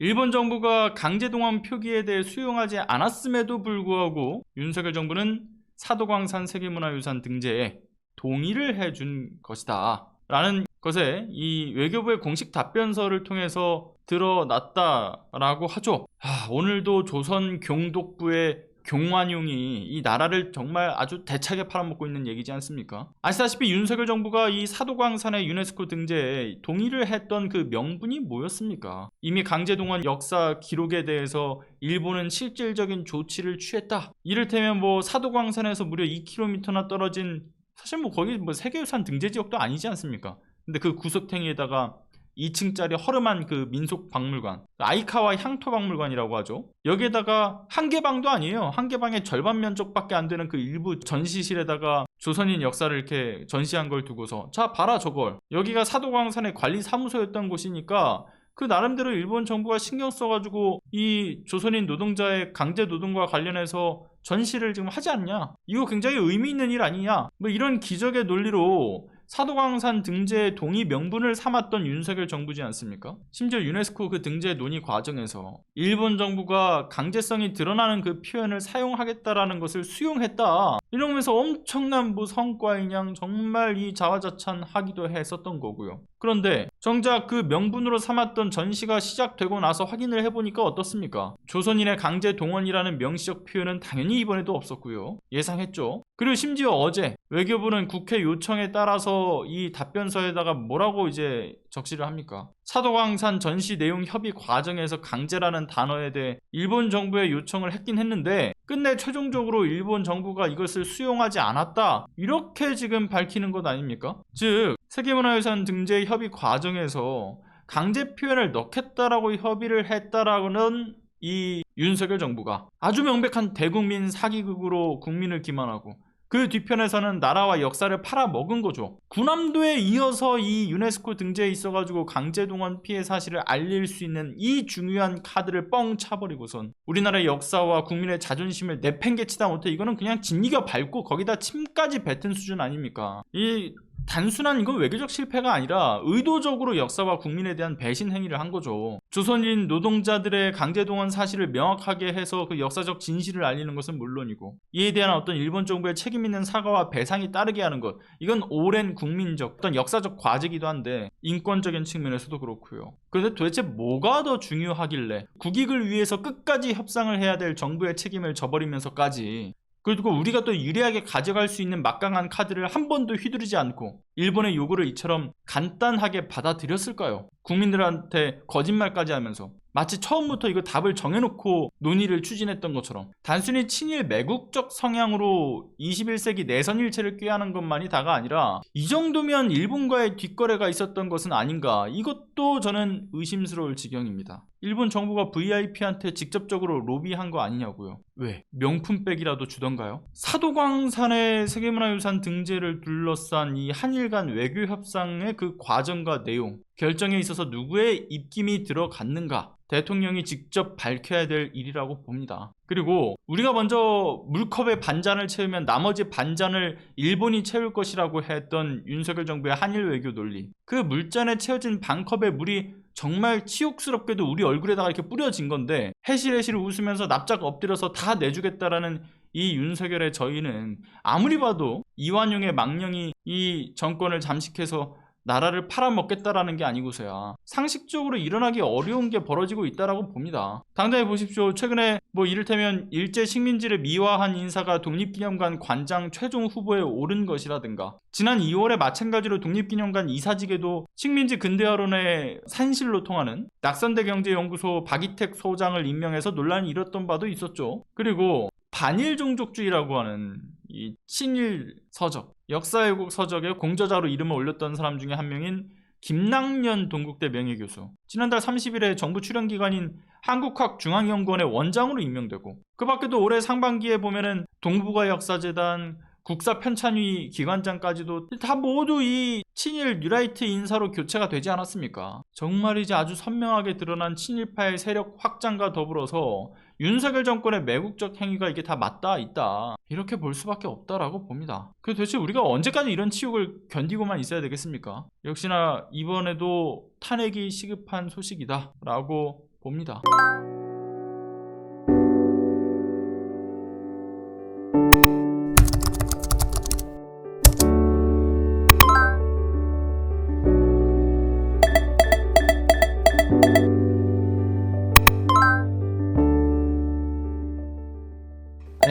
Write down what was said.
일본 정부가 강제동원 표기에 대해 수용하지 않았음에도 불구하고 윤석열 정부는 사도광산 세계문화유산 등재에 동의를 해준 것이다. 라는 것에 이 외교부의 공식 답변서를 통해서 드러났다라고 하죠. 아, 오늘도 조선 경독부의 경완용이 이 나라를 정말 아주 대차게 팔아먹고 있는 얘기지 않습니까? 아시다시피 윤석열 정부가 이 사도광산의 유네스코 등재에 동의를 했던 그 명분이 뭐였습니까? 이미 강제동원 역사 기록에 대해서 일본은 실질적인 조치를 취했다. 이를테면 뭐 사도광산에서 무려 2km나 떨어진 사실 뭐 거기 뭐 세계유산 등재 지역도 아니지 않습니까? 근데 그 구석탱이에다가 2층짜리 허름한 그 민속 박물관 아이카와 향토 박물관이라고 하죠. 여기에다가 한 개 방도 아니에요. 한 개 방의 절반 면적밖에 안 되는 그 일부 전시실에다가 조선인 역사를 이렇게 전시한 걸 두고서 자 봐라 저걸. 여기가 사도광산의 관리 사무소였던 곳이니까 그 나름대로 일본 정부가 신경 써가지고 이 조선인 노동자의 강제 노동과 관련해서 전시를 지금 하지 않냐? 이거 굉장히 의미 있는 일 아니냐? 뭐 이런 기적의 논리로 사도광산 등재 동의 명분을 삼았던 윤석열 정부지 않습니까? 심지어 유네스코 그 등재 논의 과정에서 일본 정부가 강제성이 드러나는 그 표현을 사용하겠다라는 것을 수용했다. 이러면서 엄청난 뭐 성과인양 정말 이 자화자찬 하기도 했었던 거고요. 그런데 정작 그 명분으로 삼았던 전시가 시작되고 나서 확인을 해보니까 어떻습니까? 조선인의 강제 동원이라는 명시적 표현은 당연히 이번에도 없었고요. 예상했죠. 그리고 심지어 어제 외교부는 국회 요청에 따라서 이 답변서에다가 뭐라고 이제 적시를 합니까? 사도광산 전시 내용 협의 과정에서 강제라는 단어에 대해 일본 정부의 요청을 했긴 했는데 끝내 최종적으로 일본 정부가 이것을 수용하지 않았다. 이렇게 지금 밝히는 것 아닙니까? 즉 세계문화유산 등재 협의 과정에서 강제 표현을 넣겠다라고 협의를 했다라고는 이 윤석열 정부가 아주 명백한 대국민 사기극으로 국민을 기만하고 그 뒤편에서는 나라와 역사를 팔아먹은 거죠. 군함도에 이어서 이 유네스코 등재에 있어가지고 강제동원 피해 사실을 알릴 수 있는 이 중요한 카드를 뻥 차버리고선 우리나라의 역사와 국민의 자존심을 내팽개치다 못해 이거는 그냥 진이겨 밟고 거기다 침까지 뱉은 수준 아닙니까? 이 단순한 이건 외교적 실패가 아니라 의도적으로 역사와 국민에 대한 배신 행위를 한 거죠. 조선인 노동자들의 강제동원 사실을 명확하게 해서 그 역사적 진실을 알리는 것은 물론이고 이에 대한 어떤 일본 정부의 책임 있는 사과와 배상이 따르게 하는 것 이건 오랜 국민적 어떤 역사적 과제기도 한데 인권적인 측면에서도 그렇고요. 그런데 도대체 뭐가 더 중요하길래 국익을 위해서 끝까지 협상을 해야 될 정부의 책임을 져버리면서까지 그리고 우리가 또 유리하게 가져갈 수 있는 막강한 카드를 한 번도 휘두르지 않고 일본의 요구를 이처럼 간단하게 받아들였을까요? 국민들한테 거짓말까지 하면서 마치 처음부터 이거 답을 정해놓고 논의를 추진했던 것처럼 단순히 친일 매국적 성향으로 21세기 내선 일체를 꾀하는 것만이 다가 아니라 이 정도면 일본과의 뒷거래가 있었던 것은 아닌가 이것도 저는 의심스러울 지경입니다. 일본 정부가 VIP한테 직접적으로 로비한 거 아니냐고요. 왜? 명품백이라도 주던가요? 사도광산의 세계문화유산 등재를 둘러싼 이 한일 간 외교 협상의 그 과정과 내용, 결정에 있어서 누구의 입김이 들어갔는가 대통령이 직접 밝혀야 될 일이라고 봅니다. 그리고 우리가 먼저 물컵에 반잔을 채우면 나머지 반잔을 일본이 채울 것이라고 했던 윤석열 정부의 한일 외교 논리. 그 물잔에 채워진 반컵의 물이 정말 치욕스럽게도 우리 얼굴에다가 이렇게 뿌려진 건데 해실해실 웃으면서 납작 엎드려서 다 내주겠다라는 이 윤석열의 저희는 아무리 봐도 이완용의 망령이 이 정권을 잠식해서 나라를 팔아먹겠다라는 게 아니고서야 상식적으로 일어나기 어려운 게 벌어지고 있다라고 봅니다. 당장에 보십시오. 최근에 뭐 이를테면 일제 식민지를 미화한 인사가 독립기념관 관장 최종 후보에 오른 것이라든가 지난 2월에 마찬가지로 독립기념관 이사직에도 식민지 근대화론의 산실로 통하는 낙선대 경제연구소 박이택 소장을 임명해서 논란이 일었던 바도 있었죠. 그리고 반일 종족주의라고 하는 이 친일 서적, 역사 왜곡 서적의 공저자로 이름을 올렸던 사람 중에 한 명인 김낙년 동국대 명예교수. 지난달 30일에 정부 출연기관인 한국학중앙연구원의 원장으로 임명되고 그 밖에도 올해 상반기에 보면은 동북아 역사재단 국사 편찬위 기관장까지도 다 모두 이 친일 뉴라이트 인사로 교체가 되지 않았습니까? 정말이지 아주 선명하게 드러난 친일파의 세력 확장과 더불어서 윤석열 정권의 매국적 행위가 이게 다 맞다 있다 이렇게 볼 수밖에 없다라고 봅니다. 그 도대체 우리가 언제까지 이런 치욕을 견디고만 있어야 되겠습니까? 역시나 이번에도 탄핵이 시급한 소식이다 라고 봅니다.